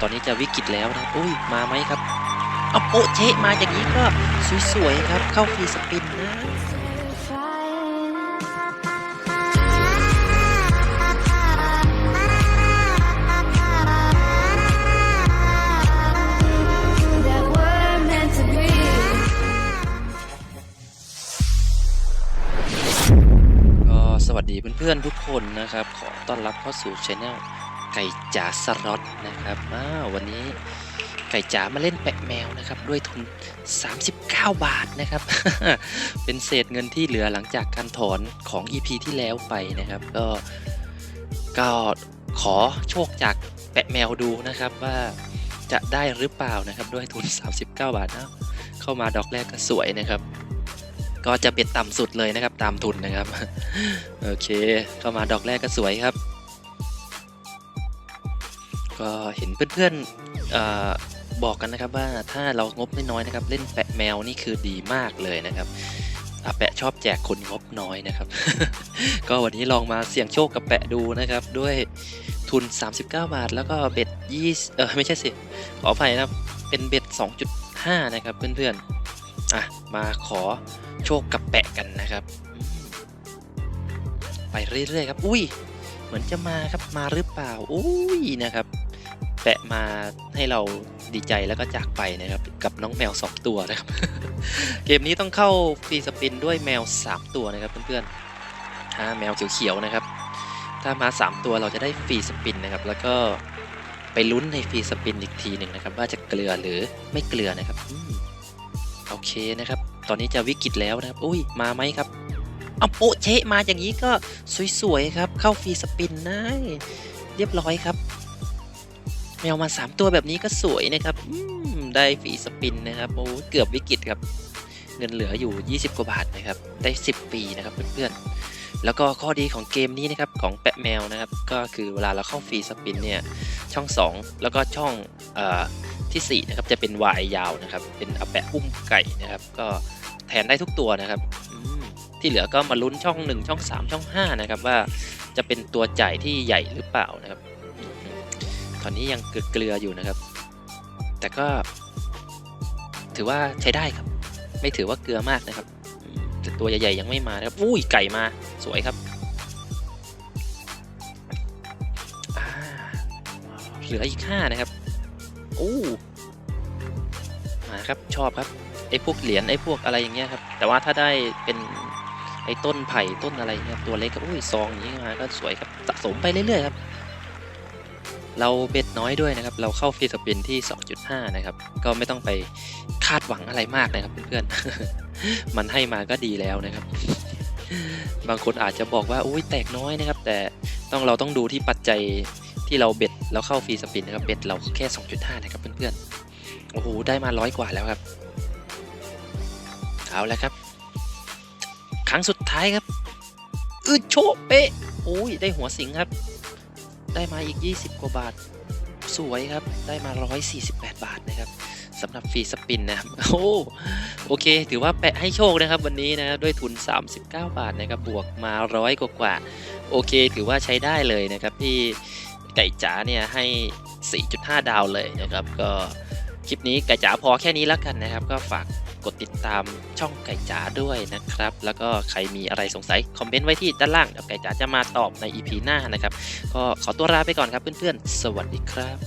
ตอนนี้จะวิกฤตแล้วนะอุ้ยมาไหมครับเอาโปเชะมาอย่างนี้ก็สวยๆครับ เข้าฟรีสปินนะสวัสดีเพื่อนๆทุกคนนะครับ ขอต้อนรับเข้าสู่ช anel ไก่จ๋าสล็อตนะครับอ้าววันนี้ไก่จ๋ามาเล่นแปะแมวนะครับ ด้วยทุน 39 บาทนะครับ เป็นเศษเงินที่เหลือหลังจากการถอนของ EP ที่แล้วไปนะครับ ก็ก็ขอโชคจากแปะแมวดูนะครับว่าจะได้หรือเปล่านะครับด้วยทุน 39 บาทนะเข้ามาดอกแรกก็สวยนะครับ ก็จะเบ็ดต่ำสุดเลยนะครับตามทุนนะครับ โอเค เข้ามาดอกแรกก็สวยครับ ก็เห็นเพื่อนๆบอกกันนะครับว่าถ้าเรางบน้อยนะครับ เล่นแปะแมวนี่คือดีมากเลยนะครับอาแปะชอบแจกคนงบน้อยนะครับ ก็วันนี้ลองมาเสี่ยงโชคกับแปะดูนะครับ ด้วยทุน 39 บาท แล้วก็เบ็ด20เออไม่ใช่สิ ขออภัยนะครับ เป็นเบ็ด 2.5 นะครับเพื่อนๆ อะ มาขอโชคกับแปะกันนะครับ ไปเรื่อยๆครับ อุ้ย เหมือนจะมาครับ มาหรือเปล่า อุ้ยนะครับ แปะมาให้เราดีใจแล้วก็จากไปนะครับ กับน้องแมว 2 ตัวนะครับ เกมนี้ต้องเข้าฟรีสปินด้วยแมว 3 ตัวนะครับเพื่อนๆอ่าแมวเขียวๆนะครับ ถ้ามา 3 ตัวเราจะได้ฟรีสปินนะครับ แล้วก็ไปลุ้นในฟรีสปินอีกทีหนึ่งนะครับ ว่าจะเกลือหรือไม่เกลือนะครับโอเคนะครับ ตอนนี้จะวิกฤตแล้วนะครับ อุ้ยมาไหมครับเอาโปเชะมาอย่างนี้ก็สวยๆครับ เข้าฟรีสปินนะเรียบร้อยครับ วมา 3 ตัวแบบนี้ก็สวยนะครับได้ฟรีสปินนะครับโอ้เกือบวิกฤตครับ เงินเหลืออยู่ 20 กว่าบาทนะครับ ได้ 10 ปีนะครับเพื่อนๆ แล้วก็ข้อดีของเกมนี้นะครับของแปะแมวนะครับ ก็คือเวลาเราเข้าฟรีสปินเนี่ยช่อง 2 แล้วก็ช่องอที่4นะครับจะเป็นวายยาวนะครับ เป็นอาแปะอุ้มไก่นะครับ ก็แทนได้ทุกตัวนะครับที่เหลือก็มาลุ้นช่อง 1 ช่อง 3 ช่อง5นะครับว่าจะเป็นตัวจ่ายที่ใหญ่หรือเปล่านะครับ อนนี้ยังเกลืออยู่นะครับ แต่ก็ ถือว่าใช้ได้ครับ ไม่ถือว่าเกลือมากนะครับแต่ตัวใหญ่ๆยังไม่มานะครับอุ้ยไก่มาสวยครับเหลืออีกห้านะครับอู้มาครับชอบครับไอ้พวกเหรียญไอ้พวกอะไรอย่างเงี้ยครับ แต่ว่าถ้าได้เป็นไอ้ต้นไผ่ต้นอะไรเงี้ยตัวเล็กก็อุ้ยซองอย่างนี้มาก็สวยครับสะสมไปเรื่อยๆครับ เราเบ็ดน้อยด้วยนะครับ เราเข้าฟรีสปินที่ 2.5 นะครับ ก็ไม่ต้องไปคาดหวังอะไรมากนะครับเพื่อนๆ มันให้มาก็ดีแล้วนะครับ บางคนอาจจะบอกว่าอุ้ยแตกน้อยนะครับ แต่ต้องเราต้องดูที่ปัจจัยที่เราเบ็ดแล้วเข้าฟรีสปินนะครับ เบ็ดเราแค่ 2.5 นะครับเพื่อนๆ โอ้โห ได้มาร้อยกว่าแล้วครับ เอาแล้วครับ ครั้งสุดท้ายครับ อืดโชเป๊ะโอ้ย ได้หัวสิงครับ ได้มาอีก 20 กว่าบาท สวยครับ ได้มา 148 บาทนะครับสำหรับฟรีสปินนะครับโอ้โอเค ถือว่าแปะให้โชคนะครับวันนี้นะด้วยทุน 39 บาทนะครับบวกมาร้อยกว่าโอเค ถือว่าใช้ได้เลยนะครับที่ไก่จ๋าเนี่ยให้ 4.5 ดาวเลยนะครับ ก็คลิปนี้ไก่จ๋าพอแค่นี้แล้วกันนะครับ ก็ฝาก กดติดตามช่องไก่จ๋าด้วยนะครับ แล้วก็ใครมีอะไรสงสัยคอมเมนต์ไว้ที่ด้านล่างเดี๋ยวไก่จ๋าจะมาตอบใน EP หน้านะครับ ก็ขอตัวลาไปก่อนครับเพื่อนๆ สวัสดีครับ